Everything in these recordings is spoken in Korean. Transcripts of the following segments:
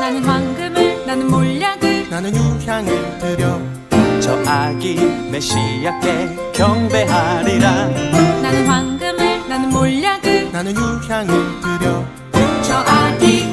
나는 황금을 나는 몰약을 나는 유향을 드려. 저 아기 메시아께 경배하리라. 나는 황금을 나는 몰약을 나는 유향을 드려. 저 아기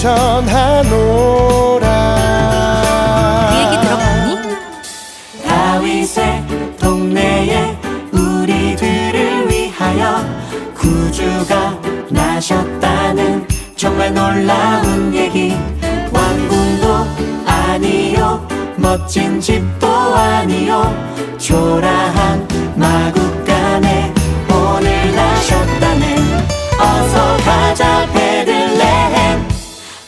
전하노라 그 얘기 들어봤니? 다윗의 동네에 우리들을 위하여 구주가 나셨다는 정말 놀라운 얘기 왕궁도 아니요 멋진 집도 아니요 초라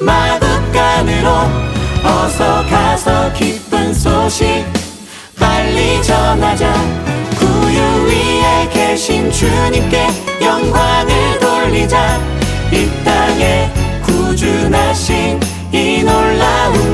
마국간으로 어서 가서 기쁜 소식. 빨리 전하자. 구유 위에 계신 주님께 영광을 돌리자. 이 땅에 구주 나신 이 놀라운